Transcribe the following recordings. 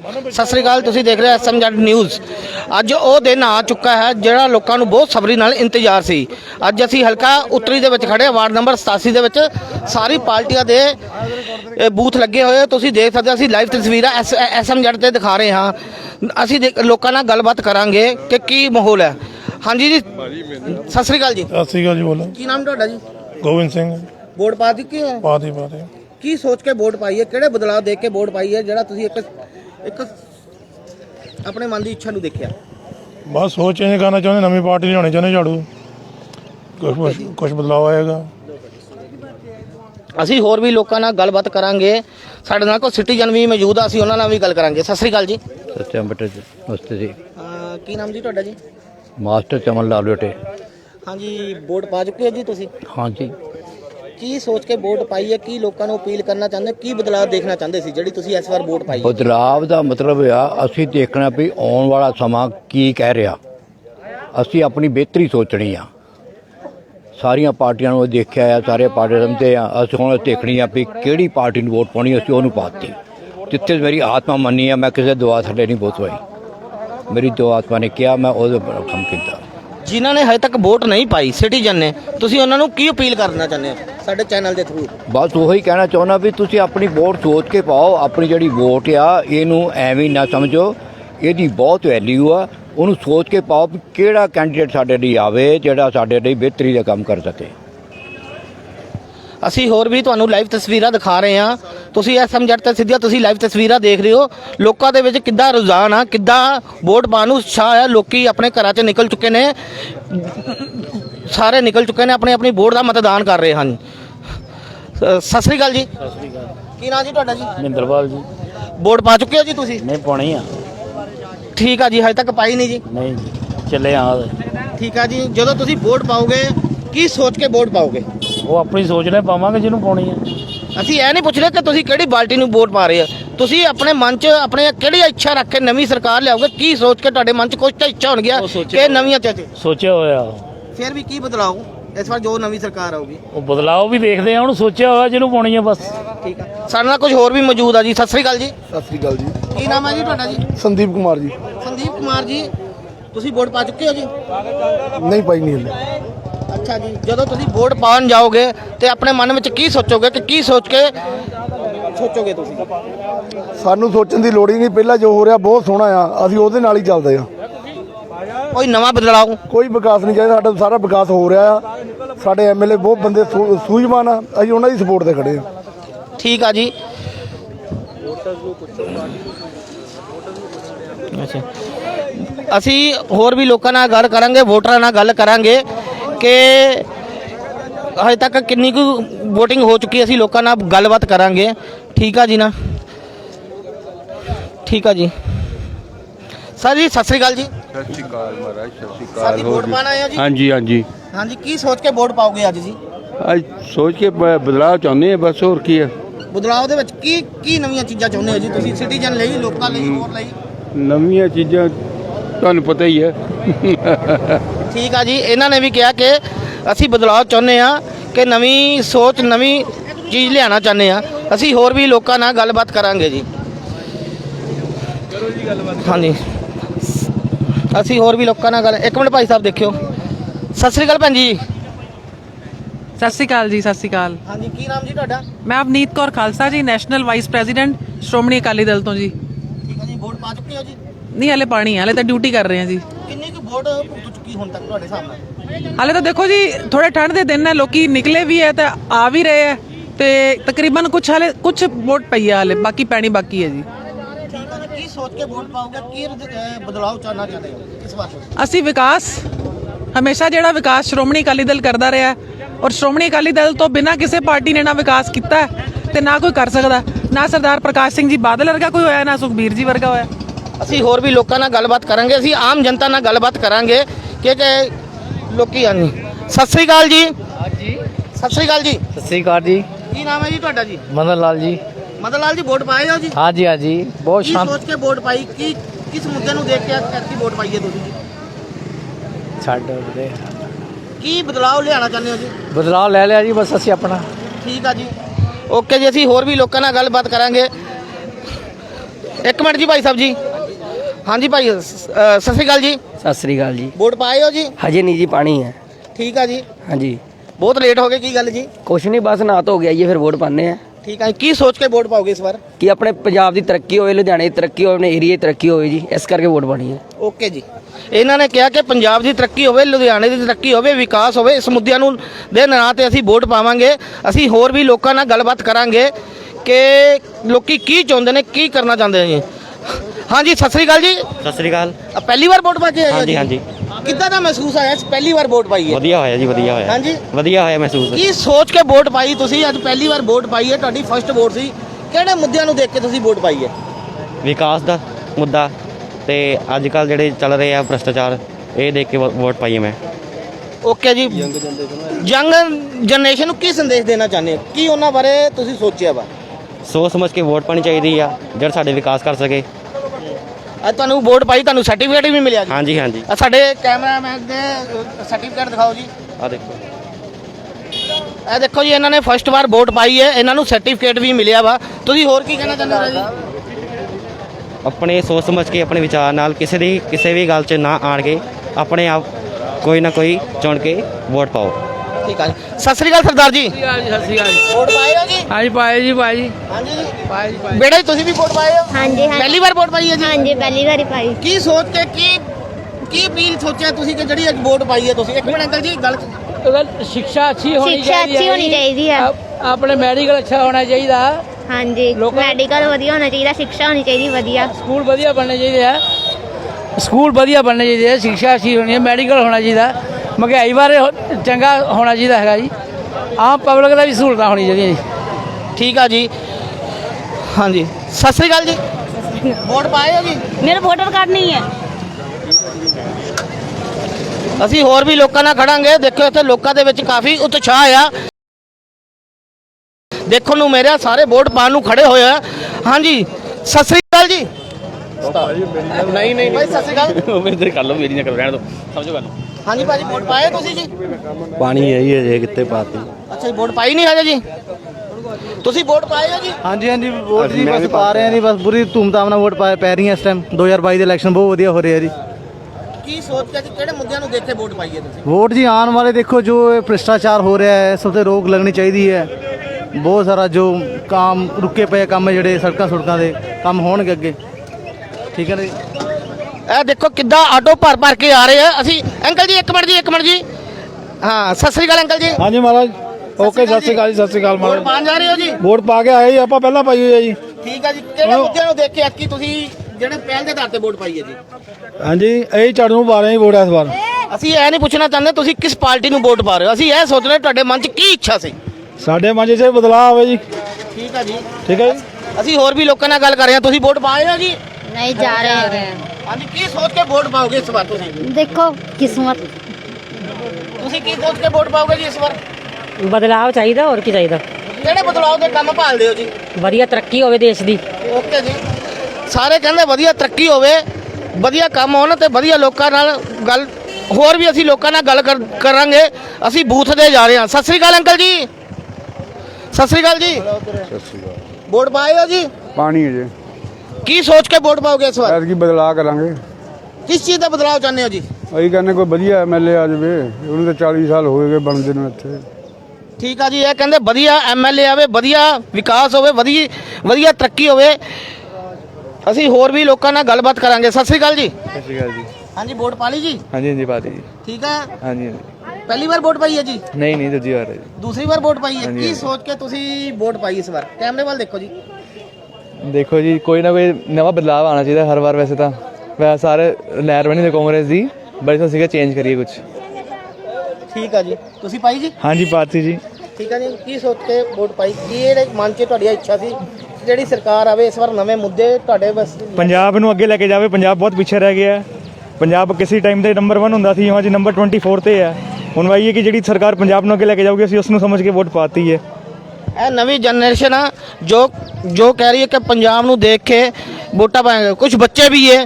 ਸਤਿ ਸ੍ਰੀ ਅਕਾਲ ਤੁਸੀਂ ਦੇਖ ਰਹੇ ਹੋ ਐਸਐਮਜੈਡ ਨਿਊਜ਼। ਅੱਜ ਉਹ ਦਿਨ ਆ ਚੁੱਕਾ ਹੈ ਜਿਹੜਾ ਲੋਕਾਂ ਨੂੰ ਬਹੁਤ ਸਬਰੀ ਨਾਲ ਇੰਤਜ਼ਾਰ ਸੀ। ਅੱਜ ਅਸੀਂ ਹਲਕਾ ਉੱਤਰੀ ਦੇ ਵਿੱਚ ਖੜੇ ਵਾਰਡ ਨੰਬਰ 87 ਦੇ ਵਿੱਚ। ਸਾਰੀ ਪਾਰਟੀਆਂ ਦੇ ਇਹ, ਬੂਥ ਲੱਗੇ ਹੋਏ। ਤੁਸੀਂ ਦੇਖ ਸਕਦੇ ਹੋ ਅਸੀਂ ਲਾਈਵ ਤਸਵੀਰਾਂ ਐਸਐਮਜੈਡ ਤੇ ਦਿਖਾ ਰਹੇ ਹਾਂ। ਅਸੀਂ ਲੋਕਾਂ ਨਾਲ ਗੱਲਬਾਤ ਕਰਾਂਗੇ ਕਿ ਕੀ ਮਾਹੌਲ ਹੈ। ਹਾਂਜੀ ਜੀ ਸਤਿ ਸ੍ਰੀ ਅਕਾਲ ਜੀ। ਸਤਿ ਸ਼੍ਰੀ ਅਕਾਲ ਜੀ ਬੋਲੋ। ਕੀ ਨਾਮ ਤੁਹਾਡਾ ਜੀ? ਗੋਬਿੰਦ ਸਿੰਘ। ਵੋਟ ਪਾ ਦਿੱਤੀ ਹੈ? ਪਾਤੀ ਪਾਤੀ ਕੀ ਸੋਚ ਕੇ ਵੋਟ ਪਾਈ ਹੈ? ਕਿਹੜੇ ਬਦਲਾਅ ਦੇਖ ਕੇ ਵੋਟ ਪਾਈ ਹੈ? ਜਿਹੜਾ ਤੁਸੀਂ ਇੱਕ ਇੱਕ ਆਪਣੇ ਮਨ ਦੀ ਇੱਛਾ ਨੂੰ ਦੇਖਿਆ। ਬਸ ਸੋਚ ਚੇਂਜ ਕਰਨਾ ਚਾਹੁੰਦੇ ਨਵੀਂ ਪਾਰਟੀ ਲਿਆਉਣੀ ਚਾਹੁੰਦੇ ਝਾੜੂ। ਕੁਝ ਕੁਝ ਬਦਲਾਅ ਆਏਗਾ। ਅਸੀਂ ਹੋਰ ਵੀ ਲੋਕਾਂ ਨਾਲ ਗੱਲਬਾਤ ਕਰਾਂਗੇ। ਸਾਡੇ ਨਾਲ ਕੋਈ ਸਿਟੀਜ਼ਨ ਵੀ ਮੌਜੂਦ ਆ ਅਸੀਂ ਉਹਨਾਂ ਨਾਲ ਵੀ ਗੱਲ ਕਰਾਂਗੇ। ਸਤਿ ਸ੍ਰੀ ਅਕਾਲ ਜੀ। ਸੱਚਾ ਬਟੇ ਨਮਸਤੇ ਜੀ। ਅਹ ਕੀ ਨਾਮ ਜੀ ਤੁਹਾਡਾ ਜੀ? ਮਾਸਟਰ ਚਮਨ ਲਾਲ ਬਟੇ। ਹਾਂਜੀ ਵੋਟ ਪਾ ਚੁੱਕੇ ਹੋ ਜੀ ਤੁਸੀਂ? ਹਾਂਜੀ। ਕੀ ਸੋਚ ਕੇ ਵੋਟ ਪਾਈ ਹੈ? ਕੀ ਲੋਕਾਂ ਨੂੰ ਅਪੀਲ ਕਰਨਾ ਚਾਹੁੰਦੇ ਹੋ? ਕੀ ਬਦਲਾਅ ਦੇਖਣਾ ਚਾਹੁੰਦੇ ਸੀ ਜਿਹੜੀ ਤੁਸੀਂ ਇਸ ਵਾਰ ਵੋਟ ਪਾਈ ਹੈ? ਬਦਲਾਵ ਦਾ ਮਤਲਬ ਆ, ਅਸੀਂ ਦੇਖਣਾ ਵੀ ਆਉਣ ਵਾਲਾ ਸਮਾਂ ਕੀ ਕਹਿ ਰਿਹਾ। ਅਸੀਂ ਆਪਣੀ ਬਿਹਤਰੀ ਸੋਚਣੀ ਆ। ਸਾਰੀਆਂ ਪਾਰਟੀਆਂ ਨੂੰ ਦੇਖਿਆ ਆ, ਸਾਰੇ ਪਾਰਟੀ ਰਮਦੇ ਆ। ਅਸੀਂ ਹੁਣ ਦੇਖਣੀ ਆ ਵੀ ਕਿਹੜੀ ਪਾਰਟੀ ਨੂੰ ਵੋਟ ਪਾਉਣੀ, ਅਸੀਂ ਉਹਨੂੰ ਪਾਤੀ। ਜਿੱਥੇ ਮੇਰੀ ਆਤਮਾ ਮੰਨੀ ਆ, ਮੈਂ ਕਿਸੇ ਦੁਆ ਥੱਲੇ ਨਹੀਂ ਬਹੁਤ ਹੋਈ ਮੇਰੀ ਦੁਆ ਆਤਮਾ ਨੇ ਕਿਹਾ, ਮੈਂ ਉਹਦੇ ਉੱਪਰ ਕੰਮ ਕੀਤਾ। ਜਿਨ੍ਹਾਂ ਨੇ ਹਜੇ ਤੱਕ ਵੋਟ ਨਹੀਂ ਪਾਈ ਸਿਟੀਜ਼ਨ ਨੇ। ਤੁਸੀਂ ਉਹਨਾਂ ਨੂੰ ਕੀ ਅਪੀਲ ਕਰਨਾ ਚਾਹੁੰਦੇ ਹੋ ਸਾਡੇ ਚੈਨਲ ਦੇ ਥਰੂ ਬਸ ਉਹੀ ਕਹਿਣਾ ਚਾਹੁੰਦਾ ਵੀ ਤੁਸੀਂ ਆਪਣੀ ਵੋਟ ਸੋਚ ਕੇ ਪਾਓ ਆਪਣੀ ਜਿਹੜੀ ਵੋਟ ਆ ਇਹਨੂੰ ਐਵੇਂ ਨਾ ਸਮਝੋ। ਇਹਦੀ ਬਹੁਤ ਵੈਲਿਊ ਆ ਉਹਨੂੰ ਸੋਚ ਕੇ ਪਾਓ ਵੀ ਕਿਹੜਾ ਕੈਂਡੀਡੇਟ ਸਾਡੇ ਲਈ ਆਵੇ ਜਿਹੜਾ ਸਾਡੇ ਲਈ ਬਿਹਤਰੀ ਦਾ ਕੰਮ ਕਰ ਸਕੇ। ਅਸੀਂ ਹੋਰ ਵੀ ਤੁਹਾਨੂੰ ਲਾਈਵ ਤਸਵੀਰਾਂ ਦਿਖਾ ਰਹੇ ਹਾਂ। ਤੁਸੀਂ ਇਹ ਸਮਝਣ ਤੇ ਸਿੱਧੀਆਂ ਤੁਸੀਂ ਲਾਈਵ ਤਸਵੀਰਾਂ ਦੇਖ ਰਹੇ ਹੋ। ਲੋਕਾਂ ਦੇ ਵਿੱਚ ਕਿੱਦਾਂ ਰੁਝਾਨ ਆ ਕਿੱਦਾਂ ਵੋਟ ਪਾਉਣ ਨੂੰ ਉਤਸ਼ਾਹ ਆ ਲੋਕੀ ਆਪਣੇ ਘਰਾਂ 'ਚ ਨਿਕਲ ਚੁੱਕੇ ਨੇ। ਸਾਰੇ ਨਿਕਲ ਚੁੱਕੇ ਨੇ ਆਪਣੀ ਆਪਣੀ ਵੋਟ ਦਾ ਮਤਦਾਨ ਕਰ ਰਹੇ ਹਨ। ਸਤਿ ਸ੍ਰੀ ਅਕਾਲ ਜੀ। ਸਤਿ ਸ੍ਰੀ ਅਕਾਲ। ਕੀ ਨਾਮ ਜੀ ਤੁਹਾਡਾ ਜੀ? ਮਹਿੰਦਰਪਾਲ ਜੀ। ਵੋਟ ਪਾ ਚੁੱਕੇ ਹੋ ਜੀ ਤੁਸੀਂ? ਨਹੀਂ ਪਾਉਣੀ ਆ। ਠੀਕ ਆ ਜੀ ਹਜੇ ਤੱਕ ਪਾਈ ਨਹੀਂ ਜੀ। ਨਹੀਂ ਚੱਲੇ ਆ ਠੀਕ ਆ ਜੀ ਜਦੋਂ ਤੁਸੀਂ ਵੋਟ ਪਾਓਗੇ ਕੀ ਸੋਚ ਕੇ ਵੋਟ ਪਾਓਗੇ? ਉਹ ਆਪਣੀ ਸੋਚ ਨੇ ਪਾਵਾਂਗੇ ਜਿਹਨੂੰ ਪਾਉਣੀ ਆ। ਅਸੀਂ ਇਹ ਨਹੀਂ ਪੁੱਛ ਰਹੇ ਕਿ ਤੁਸੀਂ ਕਿਹੜੀ ਪਾਰਟੀ ਨੂੰ ਵੋਟ ਪਾ ਰਹੇ ਹੋ। ਤੁਸੀਂ ਆਪਣੇ ਮਨ 'ਚ ਆਪਣੇ ਕਿਹੜੀ ਇੱਛਾ ਰੱਖ ਕੇ ਨਵੀਂ ਸਰਕਾਰ ਲਿਆਓਗੇ? ਕੀ ਸੋਚ ਕੇ ਤੁਹਾਡੇ ਮਨ 'ਚ ਕੁਝ ਤਾਂ ਇੱਛਾ ਹੋਣ ਗਿਆ ਉਹ ਸੋਚਿਆ ਕਿ ਨਵੀਆਂ ਚਾਹਤੇ ਸੋਚਿਆ ਹੋਇਆ। ਫਿਰ ਵੀ ਕੀ ਬਦਲਾਓ ਇਸ ਵਾਰ ਜੋ ਨਵੀਂ ਸਰਕਾਰ ਆਊਗੀ। ਉਹ ਬਦਲਾਅ ਵੀ ਦੇਖਦੇ ਆ ਹੁਣ ਸੋਚਿਆ ਹੋਇਆ ਜਿਹਨੂੰ ਪਾਉਣੀ ਆ ਬਸ। ਠੀਕ ਆ। ਸਾਡੇ ਨਾਲ ਕੁਝ ਹੋਰ ਵੀ ਮੌਜੂਦ ਆ ਜੀ। ਸਤਿ ਸ੍ਰੀ ਅਕਾਲ ਜੀ। ਸਤਿ ਸ੍ਰੀ ਅਕਾਲ ਜੀ। ਕੀ ਨਾਮ ਹੈ ਜੀ ਤੁਹਾਡਾ ਜੀ? ਸੰਦੀਪ ਕੁਮਾਰ ਜੀ। ਸੰਦੀਪ ਕੁਮਾਰ ਜੀ ਤੁਸੀਂ ਵੋਟ ਪਾ ਚੁੱਕੇ ਹੋ ਜੀ? ਨਹੀਂ ਪਾਈ ਨਹੀਂ ਹਲੇ। ਅੱਛਾ ਜੀ ਜਦੋਂ ਤੁਸੀਂ ਵੋਟ ਪਾਉਣ ਜਾਓਗੇ ਤੇ ਆਪਣੇ ਮਨ ਵਿੱਚ ਕੀ ਸੋਚੋਗੇ ਕਿ ਕੀ ਸੋਚ ਕੇ ਸੋਚੋਗੇ ਤੁਸੀਂ? ਸਾਨੂੰ ਸੋਚਣ ਦੀ ਲੋੜ ਹੀ ਨਹੀਂ ਪਹਿਲਾਂ ਜੋ ਹੋ ਰਿਹਾ ਬਹੁਤ ਸੋਹਣਾ ਆ ਅਸੀਂ ਉਹਦੇ ਨਾਲ ਹੀ ਚੱਲਦੇ ਆ। ਕੋਈ ਨਵਾਂ ਬਦਲਾਓ? ਕੋਈ ਵਿਕਾਸ ਨਹੀਂ ਚਾਹੀਦਾ ਸਾਡਾ ਸਾਰਾ ਵਿਕਾਸ ਹੋ ਰਿਹਾ ਆ। ਸਾਡੇ ਐਮਐਲਏ ਬਹੁਤ ਬੰਦੇ ਸੂਝਵਾਨ ਆ ਅਸੀਂ ਉਹਨਾਂ ਦੀ ਸਪੋਰਟ ਤੇ ਖੜੇ ਆ। ਠੀਕ ਆ ਜੀ। ਅੱਛਾ। ਅਸੀਂ ਹੋਰ ਵੀ ਲੋਕਾਂ ਨਾਲ ਗੱਲ ਕਰਾਂਗੇ ਵੋਟਰਾਂ ਨਾਲ ਗੱਲ ਕਰਾਂਗੇ। ਕਿ ਹਜੇ ਤੱਕ ਕਿੰਨੀ ਕੁ VOTING ਹੋ ਚੁੱਕੀ ਹੈ, ਅਸੀਂ ਲੋਕਾਂ ਨਾਲ ਗੱਲਬਾਤ ਕਰਾਂਗੇ। ਠੀਕ ਆ ਜੀ ਨਾ? ਠੀਕ ਆ ਜੀ। ਸਰ ਜੀ ਸਤਿ ਸ੍ਰੀ ਅਕਾਲ ਜੀ। ਸਤਿ ਸ਼੍ਰੀ ਅਕਾਲ ਮਹਾਰਾਜ ਸਤਿ ਸ਼੍ਰੀ ਅਕਾਲ ਹੋਰ ਵੋਟ ਜੀ। ਪਾਣਾ ਹੈ ਜੀ? ਹਾਂਜੀ ਹਾਂਜੀ। ਹਾਂਜੀ ਕੀ ਸੋਚ ਕੇ ਵੋਟ ਪਾਓਗੇ ਅੱਜ ਜੀ? ਅੱਜ ਸੋਚ ਕੇ ਬ- ਬਦਲਾਅ ਚਾਹੁੰਦੇ ਆ ਬਸ ਹੋਰ ਕੀ ਹੈ ਬਦਲਾਅ ਦੇ ਵਿੱਚ ਕੀ ਕੀ ਨਵੀਆਂ ਚੀਜ਼ਾਂ ਚਾਹੁੰਦੇ ਹੋ ਜੀ ਤੁਸੀਂ? ਸਿਟੀਜ਼ਨ ਲਈ ਲੋਕਾਂ ਲਈ ਹੋਰ ਲਈ? ਨਵੀਆਂ ਚੀਜ਼ਾਂ ਤੁਹਾਨੂੰ ਪਤਾ ਹੀ ਹੈ। ਠੀਕ ਆ ਜੀ ਇਹਨਾਂ ਨੇ ਵੀ ਕਿਹਾ ਕਿ ਅਸੀਂ ਬਦਲਾਅ ਚਾਹੁੰਦੇ ਆ ਕਿ ਨਵੀਂ ਸੋਚ ਨਵੀਂ ਚੀਜ਼ ਲਿਆਉਣਾ ਚਾਹੁੰਦੇ ਆ ਅਸੀਂ ਹੋਰ ਵੀ ਲੋਕਾਂ ਨਾਲ ਗੱਲਬਾਤ ਕਰਾਂਗੇ ਜੀ। ਕਰੋ ਜੀ ਗੱਲਬਾਤ ਹਾਂਜੀ। ਅਸੀਂ ਹੋਰ ਵੀ ਲੋਕਾਂ ਨਾਲ ਗੱਲ ਇੱਕ ਮਿੰਟ ਭਾਈ ਸਾਹਿਬ ਦੇਖਿਓ। ਸਤਿ ਸ੍ਰੀ ਅਕਾਲ ਭੈਣ ਜੀ। ਸਤਿ ਸ਼੍ਰੀ ਅਕਾਲ ਜੀ ਸਤਿ ਸ਼੍ਰੀ ਅਕਾਲ। ਹਾਂਜੀ ਕੀ ਨਾਮ ਜੀ ਤੁਹਾਡਾ? ਮੈਂ Avneet Kaur Khalsa ji national vice president Shiromani Akali Dal ਤੋਂ ਜੀ। ਠੀਕ ਆ ਜੀ ਵੋਟ ਪਾ ਚੁੱਕੇ ਹੋ ਜੀ? ਨਹੀਂ ਹਲੇ ਪਾਣੀ ਹਲੇ ਤਾਂ ਡਿਊਟੀ ਕਰ ਰਹੇ ਹਾਂ ਜੀ। ਕਿੰਨੀ ਕੁ ਵੋਟ ਭੁਗਤ ਚੁੱਕੀ ਹੁਣ ਤੱਕ ਤੁਹਾਡੇ ਹਿਸਾਬ ਨਾਲ? ਹਲੇ ਤਾਂ ਦੇਖੋ ਜੀ ਥੋੜੇ ਠੰਡ ਦੇ ਦਿਨ ਨੇ ਲੋਕੀ ਨਿਕਲੇ ਵੀ ਹੈ ਤੇ ਆ ਵੀ ਰਹੇ ਹੈ ਤੇ ਤਕਰੀਬਨ ਕੁਝ ਹਲੇ ਕੁਝ ਵੋਟ ਪਈ ਹੈ ਹਲੇ ਬਾਕੀ ਪੈਣੀ ਬਾਕੀ ਹੈ ਜੀ। ਆ ਕੀ ਸੋਚ ਕੇ ਵੋਟ ਪਾਓਗੇ ਕੀ ਬਦਲਾਅ ਚਾਹਨਾ ਚਾਹੁੰਦੇ ਹੋ ਇਸ ਵਾਰ? ਅਸੀਂ ਵਿਕਾਸ ਹਮੇਸ਼ਾ ਜਿਹੜਾ ਵਿਕਾਸ ਸ਼੍ਰੋਮਣੀ ਅਕਾਲੀ ਦਲ ਕਰਦਾ ਰਿਹਾ ਔਰ ਸ਼੍ਰੋਮਣੀ ਅਕਾਲੀ ਦਲ ਤੋਂ ਬਿਨਾਂ ਕਿਸੇ ਪਾਰਟੀ ਨੇ ਨਾ ਵਿਕਾਸ ਕੀਤਾ ਤੇ ਨਾ ਕੋਈ ਕਰ ਸਕਦਾ। ਨਾ ਸਰਦਾਰ ਪ੍ਰਕਾਸ਼ ਸਿੰਘ ਜੀ ਬਾਦਲ ਵਰਗਾ ਕੋਈ ਹੋਇਆ ਨਾ ਸੁਖਬੀਰ ਜੀ ਵਰਗਾ ਹੋਇਆ। ਅਸੀਂ ਹੋਰ ਵੀ ਲੋਕਾਂ ਨਾਲ ਗੱਲਬਾਤ ਕਰਾਂਗੇ ਅਸੀਂ ਆਮ ਜਨਤਾ ਨਾਲ ਗੱਲਬਾਤ ਕਰਾਂਗੇ ਕਿ ਕਿ ਲੋਕੀ ਹਨ ਸਤਿ ਸ੍ਰੀ ਅਕਾਲ ਜੀ। ਹਾਂਜੀ। ਸਤਿ ਸ੍ਰੀ ਅਕਾਲ ਜੀ। ਸਤਿ ਸ੍ਰੀ ਅਕਾਲ ਜੀ। ਕੀ ਨਾਮ ਹੈ ਜੀ ਤੁਹਾਡਾ ਜੀ? ਮਦਨ ਲਾਲ ਜੀ। ਮਦਨ ਲਾਲ ਜੀ ਵੋਟ ਪਾਏ ਹੋ ਜੀ? ਹਾਂਜੀ ਹਾਂਜੀ। ਬਹੁਤ ਕੀ ਸ਼ਾਂਤ ਸੋਚ ਕੇ ਵੋਟ ਪਾਈ? ਕੀ ਕਿਸ ਮੁੱਦੇ ਨੂੰ ਦੇਖ ਕੇ ਐਤਕੀ ਵੋਟ ਪਾਈ ਹੈ ਤੁਸੀਂ? ਜੀ ਛੱਡ ਦੇ। ਕੀ ਬਦਲਾਅ ਲਿਆਉਣਾ ਚਾਹੁੰਦੇ ਹੋ ਜੀ? ਬਦਲਾਅ ਲੈ ਲਿਆ ਜੀ ਬਸ ਅਸੀਂ ਆਪਣਾ। ਠੀਕ ਆ ਜੀ। ਓਕੇ ਜੀ ਅਸੀਂ ਹੋਰ ਵੀ ਲੋਕਾਂ ਨਾਲ ਗੱਲਬਾਤ ਕਰਾਂਗੇ। ਇੱਕ ਮਿੰਟ ਜੀ ਭਾਈ ਸਾਹਿਬ ਜੀ। ਹਾਂਜੀ ਭਾਈ ਅ, ਸਤਿ ਸ਼੍ਰੀ ਅਕਾਲ ਜੀ। ਸਤਿ ਸ੍ਰੀ ਅਕਾਲ ਜੀ। ਵੋਟ ਪਾਏ ਹੋ ਜੀ? ਹਜੇ ਨਹੀਂ ਜੀ ਪਾਣੀ ਹੈ। ਠੀਕ ਆ ਜੀ। ਹਾਂਜੀ। ਬਹੁਤ ਲੇਟ ਹੋ ਗਏ ਕੀ ਗੱਲ ਜੀ? ਕੁਛ ਨਹੀਂ ਬਸ ਨਾ ਧੋ ਗਿਆ ਜੀ ਫਿਰ ਵੋਟ ਪਾਣੇ ਆ ਠੀਕ ਆ ਕੀ ਸੋਚ ਕੇ ਵੋਟ ਪਾਓਗੇ ਇਸ ਵਾਰ? ਕਿ ਆਪਣੇ ਪੰਜਾਬ ਦੀ ਤਰੱਕੀ ਹੋਵੇ ਲੁਧਿਆਣੇ ਦੀ ਤਰੱਕੀ ਹੋਵੇ ਆਪਣੇ ਏਰੀਆ ਦੀ ਤਰੱਕੀ ਹੋਵੇ ਜੀ ਇਸ ਕਰਕੇ ਵੋਟ ਪਾਣੀ ਹੈ। ਓਕੇ ਜੀ। ਇਹਨਾਂ ਨੇ ਕਿਹਾ ਕਿ ਪੰਜਾਬ ਦੀ ਤਰੱਕੀ ਹੋਵੇ ਲੁਧਿਆਣੇ ਦੀ ਤਰੱਕੀ ਹੋਵੇ ਵਿਕਾਸ ਹੋਵੇ ਇਸ ਮੁੱਦਿਆਂ ਨੂੰ ਦੇ ਨਾਂ ਤੇ ਅਸੀਂ ਵੋਟ ਪਾਵਾਂਗੇ। ਅਸੀਂ ਹੋਰ ਵੀ ਲੋਕਾਂ ਨਾਲ ਗੱਲਬਾਤ ਕਰਾਂਗੇ ਕਿ ਲੋਕੀ ਕੀ ਚਾਹੁੰਦੇ ਨੇ ਕੀ ਕਰਨਾ ਚਾਹੁੰਦੇ ਨੇ। ਹਾਂਜੀ ਸਤਿ ਸ੍ਰੀ ਅਕਾਲ ਜੀ। ਸਤਿ ਸ੍ਰੀ ਅਕਾਲ। ਪਹਿਲੀ ਵਾਰ ਵੋਟ ਪਾ ਕੇ ਆਏ ਹੋ ਹਾਂਜੀ ਜੀ? ਹਾਂਜੀ ਕਿੱਦਾਂ ਦਾ ਮਹਿਸੂਸ ਆਇਆ ਇਸ ਪਹਿਲੀ ਵਾਰ ਵੋਟ ਪਾਈ ਹੈ? ਵਧੀਆ ਹੋਇਆ ਜੀ ਵਧੀਆ ਹੋਇਆ। ਹਾਂਜੀ। ਵਧੀਆ ਹੋਇਆ ਮਹਿਸੂਸ। ਕੀ ਸੋਚ ਕੇ ਵੋਟ ਪਾਈ ਤੁਸੀਂ? ਅੱਜ ਪਹਿਲੀ ਵਾਰ ਵੋਟ ਪਾਈ ਹੈ ਤੁਹਾਡੀ ਫਰਸਟ ਵੋਟ ਸੀ। ਕਿਹੜੇ ਮੁੱਦਿਆਂ ਨੂੰ ਦੇਖ ਕੇ ਤੁਸੀਂ ਵੋਟ ਪਾਈ ਹੈ? ਵਿਕਾਸ ਦਾ ਮੁੱਦਾ ਤੇ ਅੱਜ ਕੱਲ ਜਿਹੜੇ ਚੱਲ ਰਹੇ ਆ ਭ੍ਰਸ਼ਟਾਚਾਰ ਇਹ ਦੇਖ ਕੇ ਵੋ- ਵੋਟ ਪਾਈ ਹੈ ਮੈਂ। ਓਕੇ ਜੀ। ਯੰਗ ਜਨਰੇਸ਼ਨ ਨੂੰ ਕੀ ਸੰਦੇਸ਼ ਦੇਣਾ ਚਾਹੁੰਦੇ ਹੋ? ਕੀ ਉਹਨਾਂ ਬਾਰੇ ਤੁਸੀਂ ਸੋਚਿਆ ਵਾ? ਸੋਚ ਸਮਝ ਕੇ ਵੋਟ ਪਾਣੀ ਚਾਹੀਦੀ ਆ ਜਿਹੜਾ ਸਾਡੇ ਵਿਕਾਸ ਕਰ ਸਕੇ। ਅੱਜ ਤੁਹਾਨੂੰ ਵੋਟ ਪਾਈ ਤੁਹਾਨੂੰ ਸਰਟੀਫਿਕੇਟ ਵੀ ਮਿਲਿਆ ਜੀ। ਹਾਂਜੀ ਹਾਂਜੀ। ਆ ਸਾਡੇ ਕੈਮਰਾਮੈਨ ਦੇ ਸਰਟੀਫਿਕੇਟ ਦਿਖਾਓ ਜੀ। ਆ ਦੇਖੋ। ਇਹ ਦੇਖੋ ਜੀ ਇਹਨਾਂ ਨੇ ਫਸਟ ਵਾਰ ਵੋਟ ਪਾਈ ਹੈ ਇਹਨਾਂ ਨੂੰ ਸਰਟੀਫਿਕੇਟ ਵੀ ਮਿਲਿਆ ਵਾ। ਤੁਸੀਂ ਹੋਰ ਕੀ ਕਹਿਣਾ ਚਾਹੁੰਦੇ ਹੋ ਜੀ ਆਪਣੇ ਸੋਚ ਸਮਝ ਕੇ ਆਪਣੇ ਵਿਚਾਰ ਨਾਲ ਕਿਸੇ ਦੀ ਕਿਸੇ ਵੀ ਗੱਲ 'ਚ ਨਾ ਆਣ ਕੇ ਆਪਣੇ ਆਪ ਕੋਈ ਨਾ ਕੋਈ ਚੁਣ ਕੇ ਵੋਟ ਪਾਓ। ਠੀਕ ਆ ਜੀ ਸਤਿ ਸ੍ਰੀ ਅਕਾਲ ਸਰਦਾਰ ਜੀ। ਸਤਿ ਸ੍ਰੀ ਅਕਾਲ ਜੀ ਵੋਟ ਪਾਏ ਹੋ ਜੀ? ਹਾਂਜੀ ਪਾਏ ਜੀ ਪਾਏ ਜੀ। ਹਾਂਜੀ ਜੀ। ਪਾਏ ਜੀ ਬੇਟਾ ਜੀ ਤੁਸੀਂ ਵੀ ਵੋਟ ਪਾਏ ਹੋ? ਹਾਂਜੀ ਹਾਂ ਪਹਿਲੀ ਵਾਰ ਵੋਟ ਪਾਈ ਹੈ ਜੀ? ਹਾਂਜੀ ਪਹਿਲੀ ਵਾਰੀ ਪਾਈ। ਕੀ ਸੋਚ ਕੇ ਕੀ ਕੀ ਅਪੀਲ ਸੋਚਿਆ ਤੁਸੀਂ ਕਿ ਜਿਹੜੀ ਅੱਜ ਵੋਟ ਪਾਈ ਹੈ ਤੁਸੀਂ? ਇੱਕ ਮਿੰਟ ਅੰਕਲ ਜੀ ਗੱਲ ਅਗਰ ਸਿੱਖਿਆ ਅੱਛੀ ਹੋਣੀ ਸਿੱਖਿਆ ਚਾਹੀਦੀ ਅੱਛੀ ਹੋਣੀ ਚਾਹੀਦੀ ਹੈ। ਆਪ- ਆਪਣੇ ਮੈਡੀਕਲ ਅੱਛਾ ਹੋਣਾ ਚਾਹੀਦਾ। ਹਾਂਜੀ ਲੋਕਾਂ- ਮੈਡੀਕਲ ਵਧੀਆ ਹੋਣਾ ਚਾਹੀਦਾ ਸਿੱਖਿਆ ਹੋਣੀ ਚਾਹੀਦੀ ਵਧੀਆ। ਸਕੂਲ ਵਧੀਆ ਬਣਨੇ ਚਾਹੀਦੇ ਆ। ਸਕੂਲ ਵਧੀਆ ਬਣਨੇ ਚਾਹੀਦੇ ਆ ਸਿੱਖਿਆ ਅੱਛੀ ਹੋਣੀ ਹੈ ਮੈਡੀਕਲ ਹੋਣਾ ਚਾਹੀਦਾ। ਮਹਿੰਗਾਈ ਬਾਰੇ ਚੰਗਾ ਹੋਣਾ ਚਾਹੀਦਾ ਹੈਗਾ ਜੀ। ਆਮ ਪਬਲਿਕ ਦਾ ਵੀ ਸਹੂਲਤਾਂ ਹੋਣੀ ਚਾਹੀਦੀਆਂ ਜੀ। ਠੀਕ ਆ ਜੀ। ਹਾਂਜੀ। ਸਤਿ ਸ੍ਰੀ ਅਕਾਲ ਜੀ। ਵੋਟ ਪਾਏ ਹੋ ਜੀ? ਮੇਰਾ ਵੋਟਰ ਕਾਰਡ ਨਹੀਂ ਹੈ। ਅਸੀਂ ਹੋਰ ਵੀ ਲੋਕਾਂ ਨਾਲ ਖੜਾਂਗੇ। ਦੇਖੋ ਇੱਥੇ ਲੋਕਾਂ ਦੇ ਵਿੱਚ ਕਾਫੀ ਉਤਸ਼ਾਹ ਆ। ਦੇਖੋ ਨੂੰ ਮੇਰੇ ਸਾਰੇ ਵੋਟ ਪਾਉਣ ਨੂੰ ਖੜੇ ਹੋਏ ਆ। ਹਾਂਜੀ। ਸਤਿ ਸ੍ਰੀ ਅਕਾਲ ਜੀ। ਨਹੀਂ ਨਹੀਂ ਭਾਈ ਸਤਿ ਸ੍ਰੀ ਅਕਾਲ। ਮੇਰੇ ਕਰ ਲਓ ਮੇਰੀ ਨਾ ਕਰ ਰਹਿਣ ਦਿਓ। ਸਮਝੋ ਗੱਲ। ਹਾਂਜੀ ਭਾਜੀ ਵੋਟ ਪਾਏ ਤੁਸੀਂ ਜੀ? ਪਾਣੀ ਹੈ ਹੀ ਅਜੇ ਕਿੱਥੇ ਪਾਤੀ। ਅੱਛਾ ਜੀ ਵੋਟ ਪਾਈ ਨਹੀਂ ਹਜੇ ਜੀ? ਤੁਸੀਂ ਵੋਟ ਪਾਏ ਹੋ ਜੀ? ਹਾਂਜੀ ਹਾਂਜੀ ਵੋਟ ਜੀ ਬਸ ਪਾ ਰਹੇ ਹਾਂ ਜੀ ਬਸ ਪੂਰੀ ਧੂਮਧਾਮ ਨਾਲ ਵੋਟ ਪਾ ਪੈ ਰਹੀ ਹੈ ਇਸ ਟਾਈਮ 2022 ਦੇ ਇਲੈਕਸ਼ਨ ਬਹੁਤ ਵਧੀਆ ਹੋ ਰਹੇ ਆ ਜੀ। ਕੀ ਸੋਚ ਕੇ ਜੀ ਕਿਹੜੇ ਮੁੱਦਿਆਂ ਨੂੰ ਦੇਖ ਕੇ ਵੋਟ ਪਾਈ ਹੈ ਤੁਸੀਂ? ਵੋਟ ਜੀ ਆਉਣ ਵਾਲੇ ਦੇਖੋ ਜੋ ਇਹ ਭ੍ਰਿਸ਼ਟਾਚਾਰ ਹੋ ਰਿਹਾ ਹੈ ਸਭ ਤੇ ਰੋਕ ਲੱਗਣੀ ਚਾਹੀਦੀ ਹੈ। ਬਹੁਤ ਸਾਰਾ ਜੋ ਕੰਮ ਰੁਕੇ ਪਏ ਕੰਮ ਜਿਹੜੇ ਸੜਕਾਂ ਸੁੜਕਾਂ ਦੇ ਕੰਮ ਹੋਣਗੇ ਅੱਗੇ। ਠੀਕ ਹੈ ਨਾ ਜੀ? ਇਹ ਦੇਖੋ ਕਿੱਦਾਂ ਆਟੋ ਭਰ ਭਰ ਕੇ ਆ ਰਹੇ ਆ। ਅਸੀਂ ਅੰਕਲ ਜੀ ਇੱਕ ਮਿੰਟ ਜੀ ਇੱਕ ਮਿੰਟ ਜੀ। ਹਾਂ ਸਤਿ ਸ੍ਰੀ ਅਕਾਲ ਅੰਕਲ ਜੀ। ਹਾਂਜੀ ਮਹਾਰਾਜ। ਓਕੇ ਸਤਿ ਸ਼੍ਰੀ ਅਕਾਲ ਜੀ ਸਤਿ ਸ਼੍ਰੀ ਅਕਾਲ ਵੋਟ ਮਹਾਰਾਜ। ਪਾਉਣ ਜਾ ਰਹੇ ਹੋ ਜੀ? ਵੋਟ ਪਾ ਕੇ ਆਏ ਜੀ, ਆਪਾਂ ਪਹਿਲਾਂ ਪਾਈ ਹੋਈ ਹੈ ਜੀ। ਠੀਕ ਆ ਜੀ ਕਿਹੜੇ ਮੁੱਦਿਆਂ ਨੂੰ ਦੇਖ ਕੇ ਅੱਜ ਤੁਸੀਂ ਜਿਹੜੇ ਪਹਿਲ ਦੇ ਆਧਾਰ ਤੇ ਵੋਟ ਪਾਈ ਹੈ ਜੀ? ਹਾਂਜੀ ਇਹ ਝਾੜੂ ਨੂੰ ਪਾ ਰਹੇ ਹਾਂ ਜੀ ਵੋਟ ਇਸ ਵਾਰ। ਅਸੀਂ ਇਹ ਨਹੀਂ ਪੁੱਛਣਾ ਚਾਹੁੰਦੇ ਤੁਸੀਂ ਕਿਸ ਪਾਰਟੀ ਨੂੰ ਵੋਟ ਪਾ ਰਹੇ ਹੋ? ਅਸੀਂ ਇਹ ਸੋਚ ਰਹੇ ਤੁਹਾਡੇ ਮਨ 'ਚ ਕੀ ਇੱਛਾ ਸੀ? ਸਾਡੇ ਮਨ 'ਚ ਬਦਲਾਅ ਆਵੇ ਜੀ। ਠੀਕ ਆ ਜੀ। ਠੀਕ ਹੈ ਜੀ। ਅਸੀਂ ਹੋਰ ਵੀ ਲੋਕਾਂ ਨਾਲ ਗੱਲ ਕਰ ਰਹੇ ਹਾਂ ਤੁਸੀਂ ਵੋਟ ਪਾਏ ਹੋ ਜੀ? ਨਹੀਂ ਜਾ ਰਹੇ ਹਾਂਜੀ ਕੀ ਸੋਚ ਕੇ ਵੋਟ ਪਾਓਗੇ ਇਸ ਵਾਰ ਤੁਸੀਂ? ਦੇਖੋ ਕਿਸਮਤ। ਤੁਸੀਂ ਕੀ ਸੋਚ ਕੇ ਵੋਟ ਪਾਓਗੇ ਜੀ ਇਸ ਵਾਰ? ਬਦਲਾਅ ਚਾਹੀਦਾ ਹੋਰ ਕੀ ਚਾਹੀਦਾ? ਕਿਹੜੇ ਬਦਲਾਅ ਦੇ ਕੰਮ ਭਾਲਦੇ ਹੋ ਜੀ? ਵਧੀਆ ਤਰੱਕੀ ਹੋਵੇ ਦੇਸ਼ ਦੀ। ਓਕੇ ਜੀ। ਸਾਰੇ ਕਹਿੰਦੇ ਵਧੀਆ ਤਰੱਕੀ ਹੋਵੇ ਵਧੀਆ ਕੰਮ ਹੋਣ ਤੇ ਵਧੀਆ ਲੋਕਾਂ ਨਾਲ ਗੱਲ ਹੋਰ ਵੀ ਅਸੀਂ ਲੋਕਾਂ ਨਾਲ ਗੱਲ ਕਰ- ਕਰਾਂਗੇ। ਅਸੀਂ ਬੂਥ ਦੇ ਜਾ ਰਹੇ ਹਾਂ। ਸਤਿ ਸ੍ਰੀ ਅਕਾਲ ਅੰਕਲ ਜੀ। ਸਤਿ ਸ੍ਰੀ ਅਕਾਲ ਜੀ। ਸਤਿ ਸ੍ਰੀ ਅਕਾਲ। ਵੋਟ ਪਾਏ ਹੋ ਜੀ? ਪਾਣੀ ਹੈ ਜੀ। ਕੀ ਸੋਚ ਕੇ ਵੋਟ ਪਾਓਗੇ ਇਸ ਵਾਰ? ਐਤਕੀ ਬਦਲਾਅ ਕਰਾਂਗੇ। ਕਿਸ ਚੀਜ਼ ਦਾ ਬਦਲਾਅ ਚਾਹੁੰਦੇ ਹੋ ਜੀ? ਅਸੀਂ ਕਹਿੰਦੇ ਕੋਈ ਵਧੀਆ ਐਮਐਲਏ ਆ ਜਾਵੇ। ਉਹਨੂੰ ਤਾਂ 40 ਸਾਲ ਹੋਏ ਗਏ ਬਣਦੇ ਨੂੰ ਇੱਥੇ। ਠੀਕ ਆ ਜੀ ਇਹ ਕਹਿੰਦੇ ਵਧੀਆ ਐਮਐਲਏ ਆਵੇ ਵਧੀਆ ਵਿਕਾਸ ਹੋਵੇ ਵਧੀਆ ਵਧੀਆ ਤਰੱਕੀ ਹੋਵੇ। ਅਸੀਂ ਹੋਰ ਵੀ ਲੋਕਾਂ ਨਾਲ ਗੱਲਬਾਤ ਕਰਾਂਗੇ। ਸਤਿ ਸ੍ਰੀ ਅਕਾਲ ਜੀ। ਸਤਿ ਸ਼੍ਰੀ ਅਕਾਲ ਜੀ। ਹਾਂਜੀ ਵੋਟ ਪਾ ਲਈ ਜੀ? ਹਾਂਜੀ ਹਾਂਜੀ ਬਾਤੀ ਜੀ। ਠੀਕ ਹੈ ਹਾਂਜੀ ਹਾਂਜੀ। ਪਹਿਲੀ ਵਾਰ ਵੋਟ ਪਾਈ ਹੈ ਜੀ? ਨਹੀਂ ਨਹੀਂ ਦੂਜੀ ਵਾਰ ਹੈ ਜੀ। ਦੂਸਰੀ ਵਾਰ ਵੋਟ ਪਾਈ ਹੈ। ਕੀ। ਸੋਚ ਕੇ ਤੁਸੀਂ ਵੋਟ ਪਾਈ ਇਸ ਵਾਰ? ਕੈਮਰੇ ਵੱਲ ਦੇਖੋ ਜੀ। ਦੇਖੋ ਜੀ ਕੋਈ ਨਾ ਕੋਈ ਨਵਾਂ ਬਦਲਾਅ ਆਉਣਾ ਚਾਹੀਦਾ ਹਰ ਵਾਰ ਵੈਸੇ ਤਾਂ। ਵੈਸੇ ਸਾਰੇ ਲਹਿਰ ਬਣੀ ਤੇ ਕਾਂਗਰਸ ਦੀ ਬੜੀ ਤਾਂ ਸੀਗਾ ਚੇਂਜ ਕਰੀਏ ਕੁਝ ਠੀਕ ਆ ਜੀ। ਤੁਸੀਂ ਪਾਈ ਜੀ? ਹਾਂਜੀ ਪਾਤੀ ਜੀ। ਠੀਕ ਆ ਜੀ। ਕੀ ਸੋਚ ਕੇ ਵੋਟ ਪਾਈ? ਕੀ ਇਹਦੇ ਮਨ 'ਚ ਤੁਹਾਡੀ ਇੱਛਾ ਸੀ ਜਿਹੜੀ ਸਰਕਾਰ ਆਵੇ ਇਸ ਵਾਰ ਨਵੇਂ ਮੁੱਦੇ ਤੁਹਾਡੇ ਬਸ ਪੰਜਾਬ ਨੂੰ ਅੱਗੇ ਲੈ ਕੇ ਜਾਵੇ ਪੰਜਾਬ ਬਹੁਤ ਪਿੱਛੇ ਰਹਿ ਗਿਆ। ਹੈ ਪੰਜਾਬ ਕਿਸੇ ਟਾਈਮ ਤੇ ਨੰਬਰ 1 ਹੁੰਦਾ ਸੀ ਹੁਣ ਅੱਜ ਨੰਬਰ 24 ਤੇ ਹੈ। ਹੁਣ ਵਾਈ ਹੈ ਕਿ ਜਿਹੜੀ ਸਰਕਾਰ ਪੰਜਾਬ ਨੂੰ ਅੱਗੇ ਲੈ ਕੇ ਜਾਊਗੀ ਅਸੀਂ ਉਸ ਨੂੰ ਸਮਝ ਕੇ ਵੋਟ ਪਾਤੀ ਹੈ। ਇਹ ਨਵੀਂ ਜਨਰੇਸ਼ਨ ਆ ਜੋ ਜੋ ਕਹਿ ਰਹੀ ਹੈ ਕਿ ਪੰਜਾਬ ਨੂੰ ਦੇਖ ਕੇ ਵੋਟਾਂ ਪਾਏਗਾ। ਕੁਝ ਬੱਚੇ ਵੀ ਹੈ।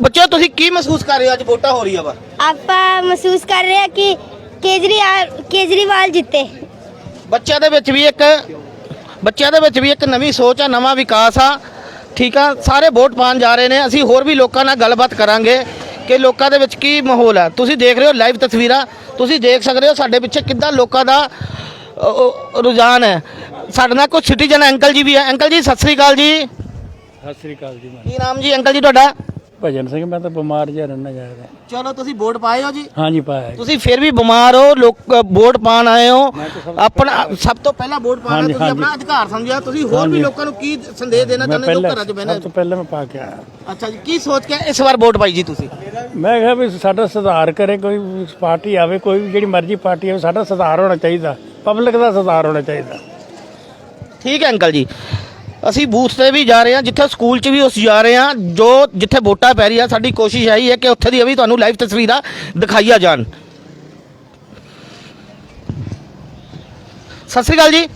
ਬੱਚੇ ਤੁਸੀਂ ਕੀ ਮਹਿਸੂਸ ਕਰ ਰਹੇ ਹੋ? ਅੱਜ ਵੋਟਾਂ ਹੋ ਰਹੀ ਆ ਵਾ। ਆਪਾਂ ਮਹਿਸੂਸ ਕਰ ਰਹੇ ਹਾਂ ਕਿ ਕੇਜਰੀਵਾਲ ਕੇਜਰੀਵਾਲ ਜਿੱਤੇ। ਬੱਚਿਆਂ ਦੇ ਵਿੱਚ ਵੀ ਇੱਕ ਬੱਚਿਆਂ ਦੇ ਵਿੱਚ ਵੀ ਇੱਕ ਨਵੀਂ ਸੋਚ ਆ ਨਵਾਂ ਵਿਕਾਸ ਆ। ਠੀਕ ਆ? ਸਾਰੇ ਵੋਟ ਪਾਉਣ ਜਾ ਰਹੇ ਨੇ। ਅਸੀਂ ਹੋਰ ਵੀ ਲੋਕਾਂ ਨਾਲ ਗੱਲਬਾਤ ਕਰਾਂਗੇ ਕਿ ਲੋਕਾਂ ਦੇ ਵਿੱਚ ਕੀ ਮਾਹੌਲ ਹੈ ਤੁਸੀਂ ਦੇਖ ਰਹੇ ਹੋ ਲਾਈਵ ਤਸਵੀਰਾਂ। ਤੁਸੀਂ ਦੇਖ ਸਕਦੇ ਹੋ ਸਾਡੇ ਪਿੱਛੇ ਕਿੱਦਾਂ ਲੋਕਾਂ ਦਾ ਰੁਝਾਨ ਹੈ। ਸਾਡੇ ਨਾਲ ਕੁਝ ਸਿਟੀਜ਼ਨ ਅੰਕਲ ਜੀ ਵੀ ਹੈ ਅੰਕਲ ਜੀ ਸਤਿ ਸ੍ਰੀ ਅਕਾਲ ਜੀ। ਸਤਿ ਸ੍ਰੀ ਅਕਾਲ ਜੀ ਕੀ ਨਾਮ ਜੀ ਅੰਕਲ ਜੀ ਤੁਹਾਡਾ? ਭਜਨ ਸਿੰਘ ਮੈਂ ਤਾਂ ਬਿਮਾਰ ਜਿਹਾ ਰਹਿਣਾ ਜਾਂਦਾ ਚਲੋ ਤੁਸੀਂ ਵੋਟ ਪਾਏ ਹੋ ਜੀ? ਹਾਂਜੀ ਪਾਇਆ ਤੁਸੀਂ ਫਿਰ ਵੀ ਬਿਮਾਰ ਹੋ ਲੋਕ ਵੋਟ ਪਾਣ ਆਏ ਹੋ। ਆਪਣਾ ਸਭ ਤੋਂ ਪਹਿਲਾਂ ਵੋਟ ਪਾਣਾ ਹਾਂਜੀ, ਤੁਸੀਂ ਆਪਣਾ। ਅਧਿਕਾਰ ਸਮਝਿਆ। ਤੁਸੀਂ ਹੋਰ ਵੀ ਹਾਂਜੀ। ਲੋਕਾਂ ਨੂੰ ਕੀ ਸੰਦੇਸ਼ ਦੇਣਾ ਮੈਂ ਚਾਹੁੰਦੇ ਹੋ? ਪਹਿਲਾਂ ਘਰਾਂ 'ਚ ਬਹਿਣਾ ਸਭ ਤੋਂ ਪਹਿਲਾਂ ਮੈਂ ਪਾ ਕੇ ਆਇਆ। ਅੱਛਾ ਜੀ ਕੀ ਸੋਚ ਕੇ ਇਸ ਵਾਰ ਵੋਟ ਪਾਈ ਜੀ ਤੁਸੀਂ? ਮੈਂ ਕਿਹਾ ਵੀ ਸਾਡਾ ਸੁਧਾਰ ਕਰੇ ਕੋਈ ਵੀ ਪਾਰਟੀ ਆਵੇ ਕੋਈ ਵੀ ਜਿਹੜੀ ਮਰਜ਼ੀ ਪਾਰਟੀ ਆਵੇ ਸਾਡਾ ਸੁਧਾਰ ਹੋਣਾ ਚਾਹੀਦਾ। ਪਬਲਿਕ ਦਾ ਸੁਧਾਰ ਹੋਣਾ ਚਾਹੀਦਾ। ਠੀਕ ਹੈ ਅੰਕਲ ਜੀ। ਅਸੀਂ ਬੂਥ ਤੇ ਵੀ ਜਾ ਰਹੇ ਹਾਂ ਜਿੱਥੇ ਸਕੂਲ 'ਚ ਵੀ ਉਸ ਜਾ ਰਹੇ ਹਾਂ ਜੋ ਜਿੱਥੇ ਵੋਟਾਂ ਪੈ ਰਹੀ ਆ ਸਾਡੀ ਕੋਸ਼ਿਸ਼ ਇਹੀ ਹੈ ਕਿ ਉੱਥੇ ਦੀ ਵੀ ਤੁਹਾਨੂੰ ਲਾਈਵ ਤਸਵੀਰਾਂ ਦਿਖਾਈਆਂ ਜਾਣ। ਸਤਿ ਸ੍ਰੀ ਅਕਾਲ ਜੀ।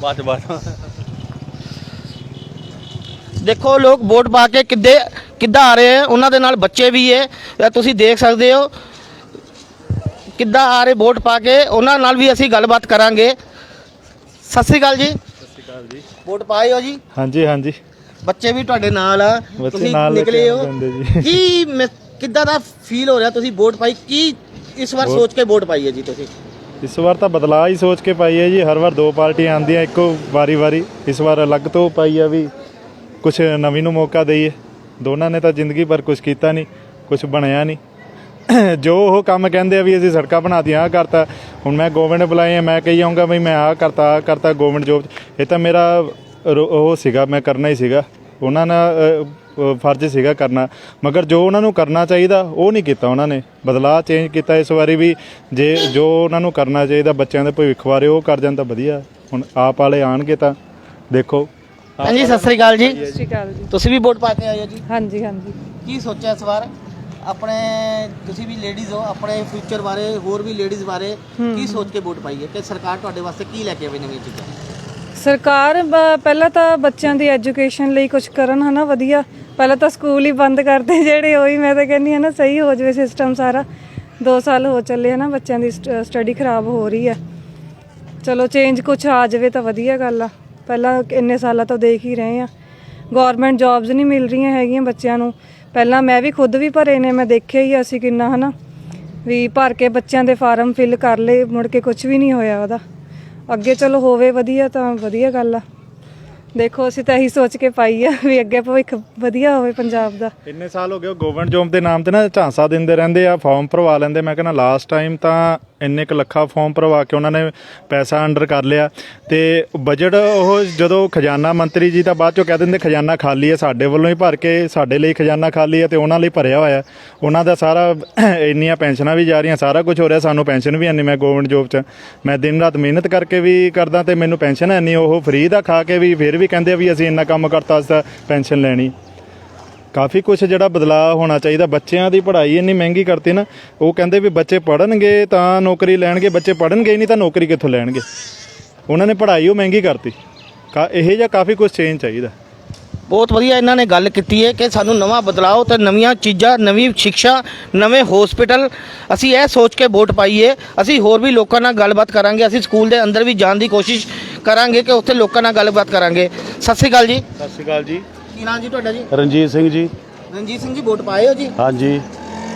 ਬਾਤ ਬਾਤ ਦੇਖੋ ਲੋਕ ਵੋਟ ਪਾ ਕੇ ਕਿੱਦੇ ਕਿੱਦਾਂ ਆ ਰਹੇ ਹੈ ਉਹਨਾਂ ਦੇ ਨਾਲ ਬੱਚੇ ਵੀ ਹੈ ਤੁਸੀਂ ਦੇਖ ਸਕਦੇ ਹੋ। ਕਿੱਦਾਂ ਆ ਰਹੇ ਵੋਟ ਪਾ ਕੇ ਉਹਨਾਂ ਨਾਲ ਵੀ ਅਸੀਂ ਗੱਲਬਾਤ ਕਰਾਂਗੇ। ਸਤਿ ਸ੍ਰੀ ਅਕਾਲ ਜੀ। ਸਤਿ ਸ੍ਰੀ ਅਕਾਲ ਜੀ ਵੋਟ ਪਾਏ ਹੋ ਜੀ? ਹਾਂਜੀ ਹਾਂਜੀ। ਬੱਚੇ ਵੀ ਤੁਹਾਡੇ ਨਾਲ ਆ। ਬੱਚੇ ਤੁਸੀਂ ਨਾਲ ਲੈ ਕੇ ਨਿਕਲੇ ਹੋ। ਜੀ। ਕੀ ਮੈਂ- ਕਿੱਦਾਂ ਦਾ ਫੀਲ ਹੋ ਰਿਹਾ ਤੁਸੀਂ ਵੋਟ ਪਾਈ? ਕੀ ਇਸ ਵਾਰ ਸੋਚ ਕੇ ਵੋਟ ਪਾਈ ਹੈ ਜੀ ਤੁਸੀਂ? ਇਸ ਵਾਰ ਤਾਂ ਬਦਲਾਅ ਹੀ ਸੋਚ ਕੇ ਪਾਈ ਹੈ ਜੀ। ਹਰ ਵਾਰ ਦੋ ਪਾਰਟੀਆਂ ਆਉਂਦੀਆਂ ਇੱਕੋ ਵਾਰੀ-ਵਾਰੀ ਇਸ ਵਾਰ ਅਲੱਗ ਤੋਂ ਪਾਈ ਆ ਵੀ ਕੁਝ ਨਵੀਂ ਨੂੰ ਮੌਕਾ ਦਈਏ। ਦੋਨਾਂ ਨੇ ਤਾਂ ਜ਼ਿੰਦਗੀ ਭਰ ਕੁਝ ਕੀਤਾ ਨਹੀਂ ਕੁਝ ਬਣਿਆ ਨਹੀਂ। ਜੋ ਉਹ ਕੰਮ ਕਹਿੰਦੇ ਆ ਵੀ ਅਸੀਂ ਸੜਕਾਂ ਬਣਾਤੀਆਂ ਆ ਕਰਤਾ। ਹੁਣ ਮੈਂ ਗਵਰਨਮੈਂਟ ਬੁਲਾਏ ਆ ਮੈਂ ਕਹੀ ਜਾਊਂਗਾ ਵੀ ਮੈਂ ਆ ਕਰਤਾ ਆ ਕਰਤਾ ਗਵਰਨਮੈਂਟ ਜੋਬ ਇਹ ਤਾਂ ਮੇਰਾ ਰੋ- ਉਹ ਸੀਗਾ ਮੈਂ ਕਰਨਾ ਹੀ ਸੀਗਾ। ਉਹਨਾਂ ਨਾਲ ਅ, ਅ, ਫਰਜ਼ ਸੀਗਾ ਕਰਨਾ। ਮਗਰ ਜੋ ਉਹਨਾਂ ਨੂੰ ਕਰਨਾ ਚਾਹੀਦਾ ਉਹ ਨਹੀਂ ਕੀਤਾ ਉਹਨਾਂ ਨੇ। ਬਦਲਾਅ ਚੇਂਜ ਕੀਤਾ ਇਸ ਵਾਰੀ ਵੀ ਜੇ ਜੋ ਉਹਨਾਂ ਨੂੰ ਕਰਨਾ ਚਾਹੀਦਾ ਬੱਚਿਆਂ ਦੇ ਭਵਿੱਖ ਬਾਰੇ ਉਹ ਕਰ ਜਾਣ ਤਾਂ ਵਧੀਆ। ਹੁਣ ਆਪ ਵਾਲੇ ਆਣਗੇ ਤਾਂ ਦੇਖੋ। ਹਾਂਜੀ ਸਤਿ ਸ੍ਰੀ ਅਕਾਲ ਜੀ। ਸਤਿ ਸ਼੍ਰੀ ਅਕਾਲ ਜੀ। ਤੁਸੀਂ ਵੀ ਵੋਟ ਪਾ ਕੇ ਆਏ ਹੋ ਜੀ? ਹਾਂਜੀ ਹਾਂਜੀ। ਕੀ ਸੋਚਿਆ ਇਸ ਵਾਰ? ਆਪਣੇ ਤੁਸੀਂ ਵੀ ਲੇਡੀਜ਼ ਹੋ ਆਪਣੇ ਫਿਊਚਰ ਬਾਰੇ ਹੋਰ ਵੀ ਲੇਡੀਜ਼ ਬਾਰੇ ਕੀ ਸੋਚ ਕੇ ਵੋਟ ਪਾਈ ਹੈ ਕਿ ਸਰਕਾਰ ਤੁਹਾਡੇ ਵਾਸਤੇ ਕੀ ਲੈ ਕੇ ਆਵੇ ਨਵੀਆਂ ਚੀਜ਼ਾਂ? ਸਰਕਾਰ ਪਹਿਲਾਂ ਤਾਂ ਬੱਚਿਆਂ ਦੀ ਐਜੂਕੇਸ਼ਨ ਲਈ ਕੁਝ ਕਰਨ ਹਨਾ ਵਧੀਆ। ਪਹਿਲਾਂ ਤਾਂ ਸਕੂਲ ਹੀ ਬੰਦ ਕਰਦੇ ਜਿਹੜੇ ਉਹੀ ਮੈਂ ਤਾਂ ਕਹਿੰਦੀ ਹਾਂ ਨਾ ਸਹੀ ਹੋ ਜਾਵੇ ਸਿਸਟਮ ਸਾਰਾ। 2 ਸਾਲ ਹੋ ਚੱਲੇ ਹਨਾ ਬੱਚਿਆਂ ਦੀ ਸਟੱਡੀ ਖਰਾਬ ਹੋ ਰਹੀ ਹੈ। ਚਲੋ ਚੇਂਜ ਕੁਝ ਆ ਜਾਵੇ ਤਾਂ ਵਧੀਆ ਗੱਲ ਆ। ਪਹਿਲਾਂ ਇੰਨੇ ਸਾਲਾਂ ਤੋਂ ਦੇਖ ਹੀ ਰਹੇ ਆ ਗਵਰਨਮੈਂਟ ਜੌਬਸ ਨਹੀਂ ਮਿਲ ਰਹੀਆਂ ਹੈਗੀਆਂ ਬੱਚਿਆਂ ਨੂੰ। ਪਹਿਲਾਂ ਮੈਂ ਵੀ ਖੁਦ ਵੀ ਭਰੇ ਨੇ, ਮੈਂ ਦੇਖਿਆ ਹੀ ਆ ਅਸੀਂ ਕਿੰਨਾ, ਹਨਾ, ਵੀ ਭਰ ਕੇ ਬੱਚਿਆਂ ਦੇ ਫਾਰਮ ਫਿਲ ਕਰ ਲਏ, ਮੁੜ ਕੇ ਕੁਝ ਵੀ ਨਹੀਂ ਹੋਇਆ ਉਹਦਾ। ਅੱਗੇ ਚਲੋ ਹੋਵੇ ਵਧੀਆ ਤਾਂ ਵਧੀਆ ਗੱਲ ਆ। ਦੇਖੋ, ਅਸੀਂ ਤਾਂ ਇਹੀ ਸੋਚ ਕੇ ਪਾਈ ਆ ਵੀ ਅੱਗੇ ਭਵਿੱਖ ਵਧੀਆ ਹੋਵੇ ਪੰਜਾਬ ਦਾ। ਇੰਨੇ ਸਾਲ ਹੋ ਗਏ ਗਵਰਨਮੈਂਟ ਜੋਬ ਦੇ ਨਾਮ ਤੇ ਨਾ ਝਾਂਸਾ ਦਿੰਦੇ ਰਹਿੰਦੇ ਆ ਫਾਰਮ ਭਰਵਾ ਲੈਂਦੇ। ਮੈਂ ਕਹਿੰਦਾ ਲਾਸਟ ਟਾਈਮ ਤਾਂ ਇੰਨੇ ਕੁ ਲੱਖਾਂ ਫਾਰਮ ਭਰਵਾ ਕੇ ਉਹਨਾਂ ਨੇ ਪੈਸਾ ਅੰਡਰ ਕਰ ਲਿਆ। ਤੇ ਬਜਟ ਉਹ ਜਦੋਂ ਖਜ਼ਾਨਾ ਮੰਤਰੀ ਜੀ ਤਾਂ ਬਾਅਦ ਚੋਂ ਕਹਿ ਦਿੰਦੇ, ਖਜ਼ਾਨਾ ਖਾਲੀ ਹੈ ਸਾਡੇ ਵੱਲੋਂ ਹੀ ਭਰ ਕੇ, ਸਾਡੇ ਲਈ ਖਜ਼ਾਨਾ ਖਾਲੀ ਹੈ ਤੇ ਉਹਨਾਂ ਲਈ ਭਰਿਆ ਹੋਇਆ ਉਹਨਾਂ ਦਾ ਸਾਰਾ ਇੰਨੀਆਂ ਪੈਨਸ਼ਨਾਂ ਵੀ ਜਾ ਰਹੀਆਂ, ਸਾਰਾ ਕੁਝ ਹੋ ਰਿਹਾ, ਸਾਨੂੰ ਪੈਨਸ਼ਨ ਵੀ ਇੰਨੀ, ਮੈਂ ਗਵਰਨਮੈਂਟ ਜੋਬ 'ਚ। ਮੈਂ ਦਿਨ ਰਾਤ ਮਿਹਨਤ ਕਰਕੇ ਵੀ ਕਰਦਾ ਤੇ ਮੈਨੂੰ ਪੈਨਸ਼ਨ ਇੰਨੀ, ਉਹ ਫ੍ਰੀ ਦਾ ਖਾ ਕੇ ਵੀ ਫਿਰ ਵੀ ਕਹਿੰਦੇ ਵੀ ਅਸੀਂ ਇੰਨਾ ਕੰਮ ਕਰਤਾ, ਅਸੀਂ ਤਾਂ ਪੈਨਸ਼ਨ ਲੈਣੀ। ਕਾਫੀ ਕੁਝ ਜਿਹੜਾ ਬਦਲਾਅ ਹੋਣਾ ਚਾਹੀਦਾ, ਬੱਚਿਆਂ ਦੀ ਪੜ੍ਹਾਈ ਇੰਨੀ ਮਹਿੰਗੀ ਕਰਤੀ ਨਾ, ਉਹ ਕਹਿੰਦੇ ਵੀ ਬੱਚੇ ਪੜ੍ਹਨਗੇ ਤਾਂ ਨੌਕਰੀ ਲੈਣਗੇ, ਬੱਚੇ ਪੜ੍ਹਨਗੇ ਨਹੀਂ ਤਾਂ ਨੌਕਰੀ ਕਿੱਥੋਂ ਲੈਣਗੇ? ਉਹਨਾਂ ਨੇ ਪੜ੍ਹਾਈ ਉਹ ਮਹਿੰਗੀ ਕਰਤੀ। ਕਾ, ਇਹ ਜਿਹਾ ਕਾਫੀ ਕੁਝ ਚੇਂਜ ਚਾਹੀਦਾ। ਬਹੁਤ ਵਧੀਆ ਇਹਨਾਂ ਨੇ ਗੱਲ ਕੀਤੀ ਹੈ ਕਿ ਸਾਨੂੰ ਨਵਾਂ ਬਦਲਾਓ ਤੇ ਨਵੀਆਂ ਚੀਜ਼ਾਂ, ਨਵੀਂ ਸਿੱਖਿਆ, ਨਵੇਂ ਹਸਪੀਟਲ ਅਸੀਂ ਇਹ ਸੋਚ ਕੇ ਵੋਟ ਪਾਈਏ ਅਸੀਂ ਹੋਰ ਵੀ ਲੋਕਾਂ ਨਾਲ ਗੱਲਬਾਤ ਕਰਾਂਗੇ, ਅਸੀਂ ਸਕੂਲ ਦੇ ਅੰਦਰ ਵੀ ਜਾਣ ਦੀ ਕੋਸ਼ਿਸ਼ ਕਰਾਂਗੇ ਕਿ ਉੱਥੇ ਲੋਕਾਂ ਨਾਲ ਗੱਲਬਾਤ ਕਰਾਂਗੇ। ਸਤਿ ਸ੍ਰੀ ਅਕਾਲ ਜੀ। ਸਤਿ ਸ਼੍ਰੀ ਅਕਾਲ ਜੀ। ਕੀ ਨਾਮ ਜੀ ਤੁਹਾਡਾ ਜੀ? ਰਣਜੀਤ ਸਿੰਘ ਜੀ। ਰਣਜੀਤ ਸਿੰਘ ਜੀ ਵੋਟ ਪਾਏ ਹੋ ਜੀ? ਹਾਂਜੀ।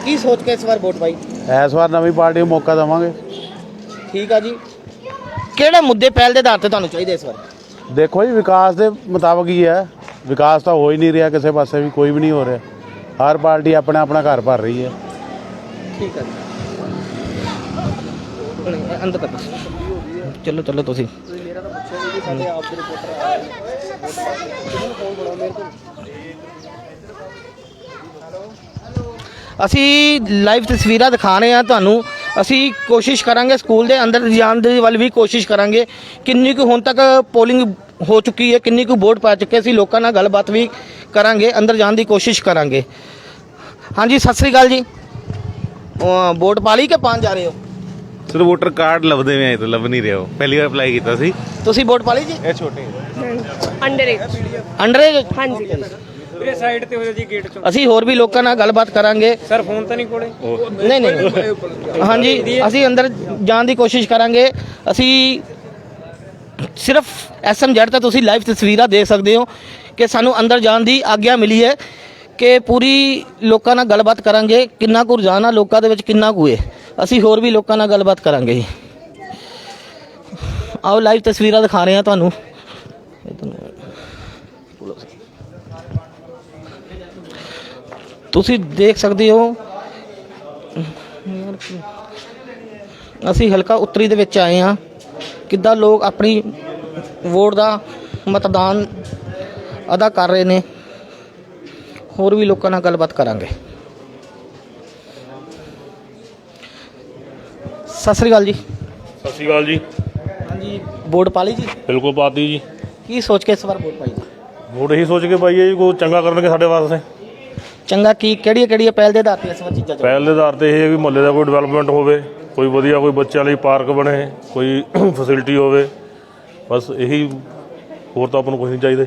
ਕੀ ਸੋਚ ਕੇ ਇਸ ਵਾਰ ਵੋਟ ਪਾਈ? ਇਸ ਵਾਰ ਨਵੀਂ ਪਾਰਟੀ ਨੂੰ ਮੌਕਾ ਦੇਵਾਂਗੇ। ਠੀਕ ਆ ਜੀ। ਕਿਹੜੇ ਮੁੱਦੇ ਪਹਿਲ ਦੇ ਆਧਾਰ ਤੇ ਤੁਹਾਨੂੰ ਚਾਹੀਦੇ ਇਸ ਵਾਰ? ਦੇਖੋ ਜੀ ਵਿਕਾਸ ਦੇ ਮੁਤਾਬਕ ਹੀ ਹੈ। ਵਿਕਾਸ ਤਾਂ ਹੋ ਹੀ ਨਹੀਂ ਰਿਹਾ ਕਿਸੇ ਪਾਸੇ ਵੀ ਕੋਈ ਵੀ ਨਹੀਂ ਹੋ ਰਿਹਾ। ਹਰ ਪਾਰਟੀ ਆਪਣਾ ਆਪਣਾ ਘਰ ਭਰ ਰਹੀ ਹੈ। ਠੀਕ ਹੈ ਨਹੀਂ, ਅੰਦਰ ਤੱਕ ਚਲੋ ਚਲੋ ਤੁਸੀਂ। ਅਸੀਂ ਲਾਈਵ ਤਸਵੀਰਾਂ ਦਿਖਾ ਰਹੇ ਹਾਂ ਤੁਹਾਨੂੰ। ਅਸੀਂ ਕੋਸ਼ਿਸ਼ ਕਰਾਂਗੇ ਸਕੂਲ ਦੇ ਅੰਦਰ ਜਾਣ ਦੇ ਵੱਲ ਵੀ ਕੋਸ਼ਿਸ਼ ਕਰਾਂਗੇ। ਕਿੰਨੀ ਕੁ ਹੁਣ ਤੱਕ ਪੋਲਿੰਗ ਹੋ ਚੁੱਕੀ ਹੈ, ਕਿੰਨੀ ਕੁ ਵੋਟ ਪਾ ਚੁੱਕੇ ਅਸੀਂ ਲੋਕਾਂ ਨਾਲ ਗੱਲਬਾਤ ਵੀ ਕਰਾਂਗੇ, ਅੰਦਰ ਜਾਣ ਦੀ ਕੋਸ਼ਿਸ਼ ਕਰਾਂਗੇ। ਹਾਂਜੀ, ਸਤਿ ਸ੍ਰੀ ਅਕਾਲ ਜੀ। ਵੋਟ ਪਾ ਲਈ ਕਿ ਪਾਣ ਜਾ ਰਹੇ ਹੋ? ਸਰ ਵੋਟਰ ਕਾਰਡ ਲੱਭਦੇ ਵੇ ਆਏ ਤਾਂ ਲੱਭ ਨਹੀਂ ਰਿਹਾ ਉਹ। ਪਹਿਲੀ ਵਾਰ ਅਪਲਾਈ ਕੀਤਾ ਸੀ। ਤੁਸੀਂ ਵੋਟ ਪਾ ਲਈ ਜੀ? ਇਹ ਛੋਟੇ ਅੰਡਰ ਅੰਡਰ ਏਜ ਹਾਂਜੀ। ਇਹ ਸਾਈਡ ਤੇ ਹੋ ਜੀ ਗੇਟ ਚੋਂ। ਅਸੀਂ ਹੋਰ ਵੀ ਲੋਕਾਂ ਨਾਲ ਗੱਲਬਾਤ ਕਰਾਂਗੇ। ਸਰ ਫੋਨ ਤਾਂ ਨਹੀਂ ਕੋਲੇ? ਨਹੀਂ ਨਹੀਂ। ਹਾਂਜੀ ਅਸੀਂ ਅੰਦਰ ਜਾਣ ਦੀ ਕੋਸ਼ਿਸ਼ ਕਰਾਂਗੇ। ਅਸੀਂ ਸਿਰਫ ਐਸਐਮਜ਼ੈਡ ਤੇ ਤੁਸੀਂ ਲਾਈਵ ਤਸਵੀਰਾਂ ਦੇਖ ਸਕਦੇ ਹੋ ਕਿ ਸਾਨੂੰ ਅੰਦਰ ਜਾਣ ਦੀ ਆਗਿਆ ਮਿਲੀ ਹੈ ਕਿ ਪੂਰੀ ਲੋਕਾਂ ਨਾਲ ਗੱਲਬਾਤ ਕਰਾਂਗੇ। ਕਿੰਨਾ ਕੁ ਰੁਝਾਨ ਆ ਲੋਕਾਂ ਦੇ ਵਿੱਚ ਕਿੰਨਾ ਕੁ ਹੈ ਅਸੀਂ ਹੋਰ ਵੀ ਲੋਕਾਂ ਨਾਲ ਗੱਲਬਾਤ ਕਰਾਂਗੇ ਜੀ। ਆਓ ਲਾਈਵ ਤਸਵੀਰਾਂ ਦਿਖਾ ਰਹੇ ਹਾਂ ਤੁਹਾਨੂੰ। ਤੁਸੀਂ ਦੇਖ ਸਕਦੇ ਹੋ, ਅਸੀਂ ਹਲਕਾ ਉੱਤਰੀ ਦੇ ਵਿੱਚ ਆਏ ਹਾਂ। ਕਿੱਦਾਂ ਲੋਕ ਆਪਣੀ ਵੋਟ ਦਾ ਮਤਦਾਨ ਅਦਾ ਕਰ ਰਹੇ ਨੇ। ਹੋਰ ਵੀ ਲੋਕਾਂ ਨਾਲ ਗੱਲਬਾਤ ਕਰਾਂਗੇ। ਸਤਿ ਸ੍ਰੀ ਅਕਾਲ ਜੀ। ਸਤਿ ਸ਼੍ਰੀ ਅਕਾਲ ਜੀ। ਹਾਂਜੀ ਵੋਟ ਪਾ ਲਈ ਜੀ? ਬਿਲਕੁਲ ਪਾਤੀ ਜੀ। ਕੀ ਸੋਚ ਕੇ ਇਸ ਵਾਰ ਵੋਟ ਪਾਈ? ਜੀ ਵੋਟ ਇਹੀ ਸੋਚ ਕੇ ਪਾਈ ਹੈ ਜੀ ਕੋਈ ਚੰਗਾ ਕਰਨਗੇ ਸਾਡੇ ਵਾਸਤੇ। ਚੰਗਾ ਕੀ ਕਿਹੜੀਆਂ ਕਿਹੜੀਆਂ ਪਹਿਲ ਦੇ ਆਧਾਰ ਤੇ ਇਸ ਵਾਰ ਚੀਜ਼ਾਂ ਚੱਲ ਪਹਿਲ ਦੇ ਆਧਾਰ ਤੇ ਇਹ ਹੈ ਵੀ ਮੁਹੱਲੇ ਦਾ ਕੋਈ ਡਿਵੈਲਪਮੈਂਟ ਹੋਵੇ ਕੋਈ ਵਧੀਆ ਕੋਈ ਬੱਚਿਆਂ ਲਈ ਪਾਰਕ ਬਣੇ ਕੋਈ ਫੈਸਿਲਿਟੀ ਹੋਵੇ ਬਸ ਇਹੀ ਹੋਰ ਤਾਂ ਆਪਾਂ ਨੂੰ ਕੁਝ ਨਹੀਂ ਚਾਹੀਦਾ।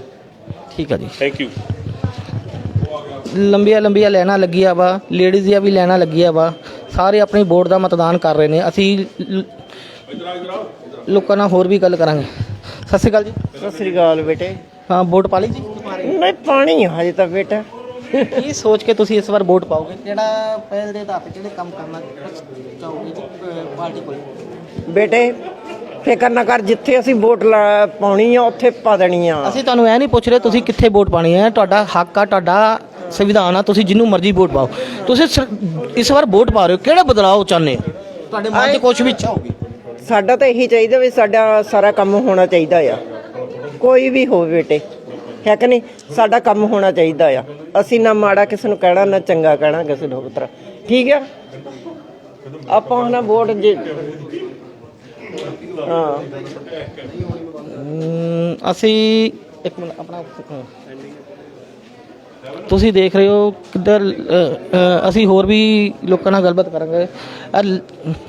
ਠੀਕ ਹੈ ਜੀ। ਥੈਂਕ ਯੂ ਲੰਬੀਆਂ ਲੰਬੀਆਂ ਲਾਈਨਾਂ ਲੱਗੀਆਂ ਵਾ ਲੇਡੀਜ਼ ਦੀਆਂ ਵੀ ਲਾਈਨਾਂ ਲੱਗੀਆਂ ਵਾ। ਸਾਰੇ ਆਪਣੀ ਵੋਟ ਦਾ ਮਤਦਾਨ ਕਰ ਰਹੇ ਨੇ। ਅਸੀਂ ਲ- ਲੋਕਾਂ ਨਾਲ ਹੋਰ ਵੀ ਗੱਲ ਕਰਾਂਗੇ। ਸਤਿ ਸ਼੍ਰੀ ਅਕਾਲ ਜੀ। ਸਤਿ ਸ੍ਰੀ ਅਕਾਲ ਬੇਟੇ। ਹਾਂ ਵੋਟ ਪਾ ਲਈ ਜੀ? ਨਹੀਂ ਪਾਣੀ ਆ ਹਜੇ ਤਾਂ ਬੇਟਾ। ਕੀ ਸੋਚ ਕੇ ਤੁਸੀਂ ਇਸ ਵਾਰ ਵੋਟ ਪਾਓਗੇ? ਜਿਹੜਾ ਪਹਿਲ ਦੇ ਆਧਾਰ ਤੇ ਜਿਹੜੇ ਕੰਮ ਕਰਨਾ ਚਾਹੋਗੇ ਜੀ, ਅਹ, ਪਾਰਟੀ ਕੋਲ? ਬੇਟੇ ਫਿਕਰ ਨਾ ਕਰ ਜਿੱਥੇ ਅਸੀਂ ਵੋਟ ਲਾ ਪਾਉਣੀ ਆ ਉੱਥੇ ਪਾ ਦੇਣੀ ਆ। ਅਸੀਂ ਤੁਹਾਨੂੰ ਇਹ ਨਹੀਂ ਪੁੱਛ ਰਹੇ ਤੁਸੀਂ ਕਿੱਥੇ ਵੋਟ ਪਾਣੀ ਹੈ। ਤੁਹਾਡਾ ਹੱਕ ਆ ਤੁਹਾਡਾ ਸੰਵਿਧਾਨ ਆ ਤੁਸੀਂ ਜਿਹਨੂੰ ਮਰਜ਼ੀ ਵੋਟ ਪਾਓ। ਤੁਸੀਂ ਸਿਰ- ਇਸ ਵਾਰ ਵੋਟ ਪਾ ਰਹੇ ਹੋ ਕਿਹੜਾ ਬਦਲਾਅ ਚਾਹੁੰਦੇ ਹੋ? ਤੁਹਾਡੇ ਮਨ 'ਚ ਕੁਝ ਵੀ ਇੱਛਾ ਸਾਡਾ ਤਾਂ ਇਹੀ ਚਾਹੀਦਾ ਵੀ ਸਾਡਾ ਸਾਰਾ ਕੰਮ ਹੋਣਾ ਚਾਹੀਦਾ ਆ। ਕੋਈ ਵੀ ਹੋਵੇ ਬੇਟੇ ਹੈ ਕਿ ਨਹੀਂ? ਸਾਡਾ ਕੰਮ ਹੋਣਾ ਚਾਹੀਦਾ ਆ। ਅਸੀਂ ਨਾ ਮਾੜਾ ਕਿਸੇ ਨੂੰ ਕਹਿਣਾ ਨਾ ਚੰਗਾ ਕਹਿਣਾ ਕਿਸੇ ਨੂੰ ਪੁੱਤਰ ਠੀਕ ਆ? ਆਪਾਂ ਹੁਣ ਵੋਟ ਜੇ ਹਾਂ। ਅਮ, ਅਸੀਂ ਇੱਕ ਮਿੰਟ ਆਪਣਾ ਤੁਸੀਂ ਦੇਖ ਰਹੇ ਹੋ ਕਿੱਧਰ ਅਸੀਂ ਹੋਰ ਵੀ ਲੋਕਾਂ ਨਾਲ ਗੱਲਬਾਤ ਕਰਾਂਗੇ।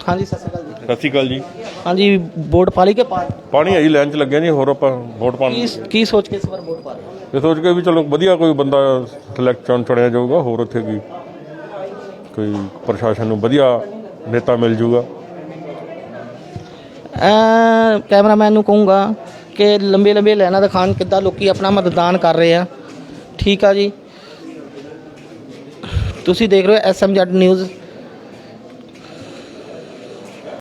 ਹਾਂਜੀ ਸਤਿ ਸ਼੍ਰੀ ਅਕਾਲ ਜੀ। ਸਤਿ ਸ਼੍ਰੀ ਅਕਾਲ ਜੀ। ਹਾਂਜੀ ਵੋਟ ਪਾ ਲਈ ਕਿ ਪਾ ਪਾਣੀ ਆਈ ਲਾਈਨ 'ਚ ਲੱਗਿਆ ਜੀ ਹੋਰ ਆਪਾਂ ਵੋਟ ਪਾਣ ਕੀ ਕੀ ਸੋਚ ਕੇ ਇਸ ਵਾਰ ਵੋਟ ਪਾ ਰਹੇ ਹੋ? ਇਹ ਸੋਚ ਕੇ ਵੀ ਚਲੋ ਵਧੀਆ ਕੋਈ ਬੰਦਾ ਸਿਲੈਕਸ਼ਨ ਚੁਣਿਆ ਜਾਊਗਾ ਹੋਰ ਉੱਥੇ ਕੀ ਕੋਈ ਪ੍ਰਸ਼ਾਸਨ ਨੂੰ ਵਧੀਆ ਨੇਤਾ ਮਿਲ ਜਾਊਗਾ। ਅ, ਕੈਮਰਾਮੈਨ ਨੂੰ ਕਹੂੰਗਾ ਕਿ ਲੰਬੇ ਲੰਬੇ ਲਾਈਨਾਂ ਦਿਖਾਣ ਕਿੱਦਾਂ ਲੋਕੀ ਆਪਣਾ ਮਤਦਾਨ ਕਰ ਰਹੇ ਆ। ਠੀਕ ਆ ਜੀ। ਤੁਸੀਂ ਦੇਖ ਰਹੇ ਹੋ ਐਸਐਮਜੈਡ ਨਿਊਜ਼